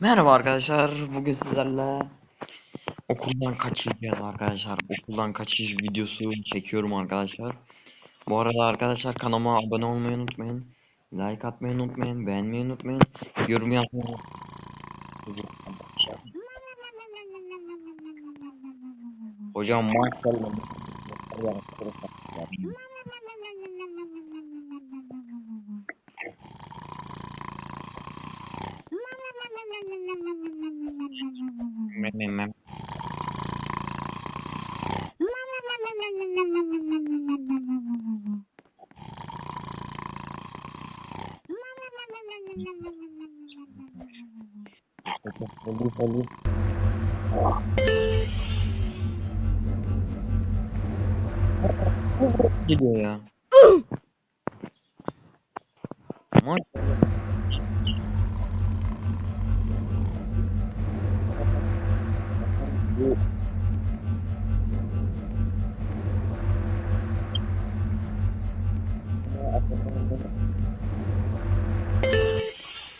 Merhaba arkadaşlar. Bugün sizlerle okuldan kaçacağız arkadaşlar. Okuldan kaçış videosu çekiyorum arkadaşlar. Bu arada arkadaşlar kanalıma abone olmayı unutmayın. Like atmayı unutmayın. Beğenmeyi unutmayın. Yorum yapmayı. Hocam maşallah. menenan Hulu, Gitu ya. Uh. Bu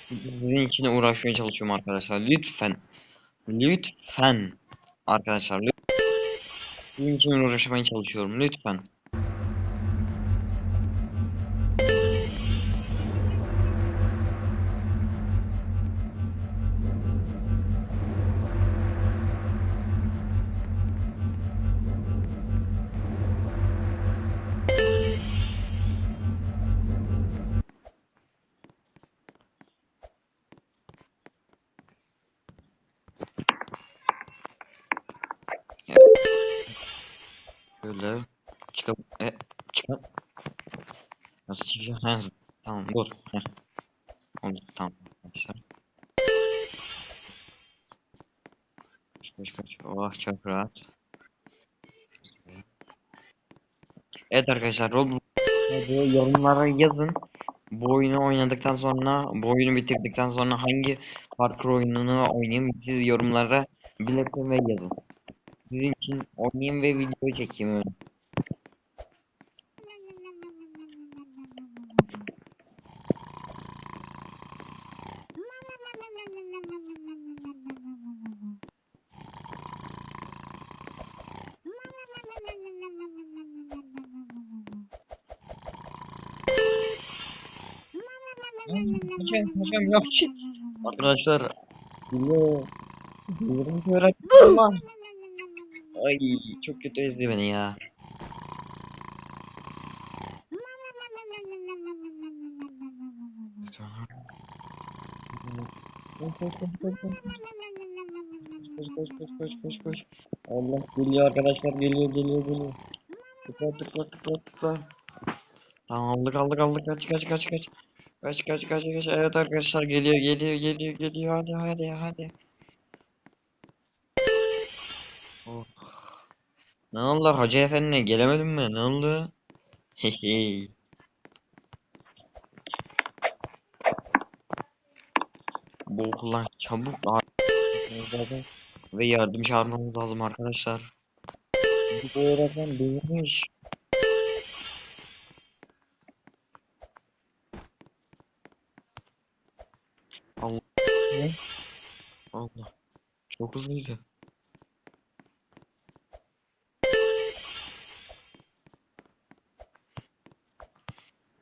Sizin için uğraşmaya çalışıyorum arkadaşlar. Lütfen. Lütfen. Arkadaşlar lütfen. Sizin için uğraşmaya çalışıyorum. Lütfen. Böyle çıkıp e, çıkıp nasıl çıkacağım? Ha, tamam dur. Oldu tamam arkadaşlar. Koş koş. Oh çok rahat. Evet arkadaşlar Roblox yorumlara yazın. Bu oyunu oynadıktan sonra, bu oyunu bitirdikten sonra hangi parkur oyununu oynayayım siz yorumlara belirtin ve yazın. Sizin için oynayayım ve video çekeyim öyle. Arkadaşlar Dile Dillerimi öğrettim Ay çok kötü ezdi beni ya. Koş koş koş koş koş. Koş koş koş koş koş koş. Allah geliyor arkadaşlar geliyor geliyor geliyor. Tıkla tıkla tıkla tıkla. Tamam aldık aldık aldık kaç kaç kaç kaç. Kaç kaç kaç kaç. Evet arkadaşlar geliyor geliyor geliyor geliyor hadi hadi hadi. Ne oldu Hacı Efendi gelemedin mi ne oldu Hehe Bu okuldan çabuk ve yardım çağırmamız lazım arkadaşlar. Bu öğretmen delirmiş. Allah. Allah. Çok hızlıydı.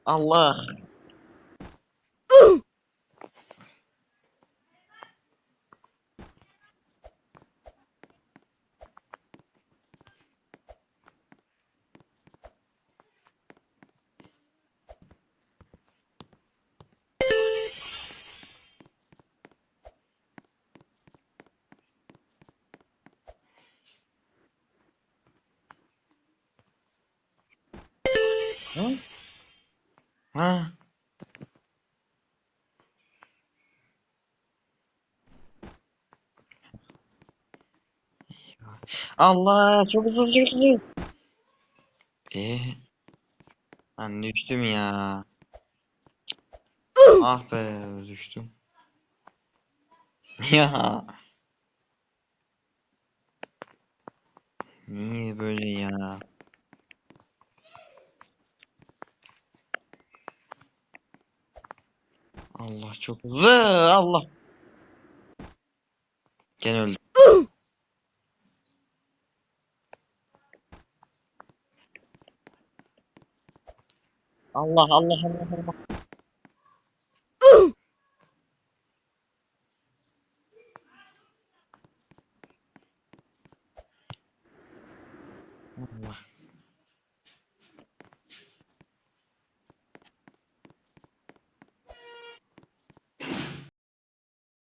Allah. Huh? Ha? Allah çok hızlı çok hızlı. Ee, ben düştüm ya. Ah be düştüm. Ya. Niye böyle ya? Allah çok hızlı. Allah. Gene öldü. Allah Allah Allah Allah. Allah.